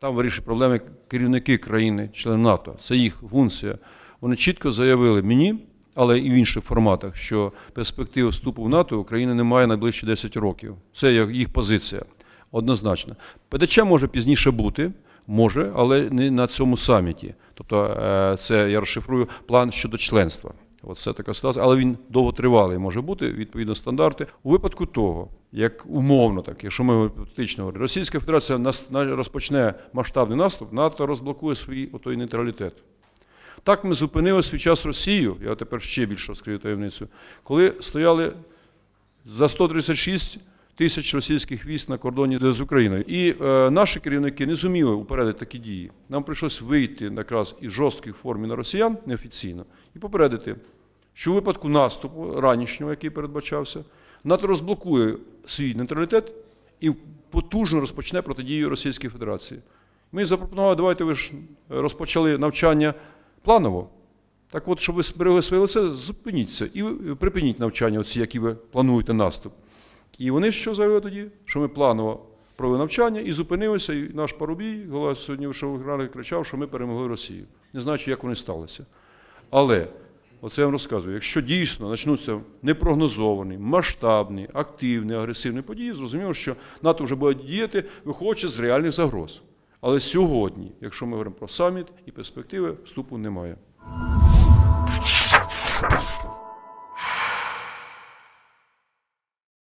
Там вирішують проблеми керівники країни, члени НАТО. Це їх функція. Вони чітко заявили мені, але і в інших форматах, що перспектив вступу в НАТО України немає найближчі 10 років. Це їх позиція. Однозначно. ПДЧ може пізніше бути, може, але не на цьому саміті. Тобто, е, це я розшифрую план щодо членства. От це така ситуація, але він довготривалий може бути, відповідно стандарти. У випадку того, як умовно, так, якщо ми гіпотетично говоримо, Російська Федерація нас розпочне масштабний наступ, НАТО розблокує свій отой нейтралітет. Так ми зупинили свій час Росію, я тепер ще більше розкрию таємницю, коли стояли за 136 тисяч російських військ на кордоні з Україною. І е, наші керівники не зуміли упередити такі дії. Нам прийшлось вийти якраз із жорстких формі на росіян неофіційно і попередити, що у випадку наступу ранішнього, який передбачався, НАТО розблокує свій нейтралітет і потужно розпочне протидію Російській Федерації. Ми запропонували, давайте ви ж розпочали навчання планово. Так от, щоб ви зберегли своє лице, зупиніться і припиніть навчання, оці, які ви плануєте наступ. І вони що заявили тоді? Що ми планово провели навчання і зупинилися, і наш парубій, голова сьогодні в рани кричав, що ми перемогли Росію. Не знаю, як вони сталися. Але оце я вам розказую: якщо дійсно почнуться непрогнозовані, масштабні, активні, агресивні події, зрозуміло, що НАТО вже буде діяти, виходячи з реальних загроз. Але сьогодні, якщо ми говоримо про саміт і перспективи, вступу немає.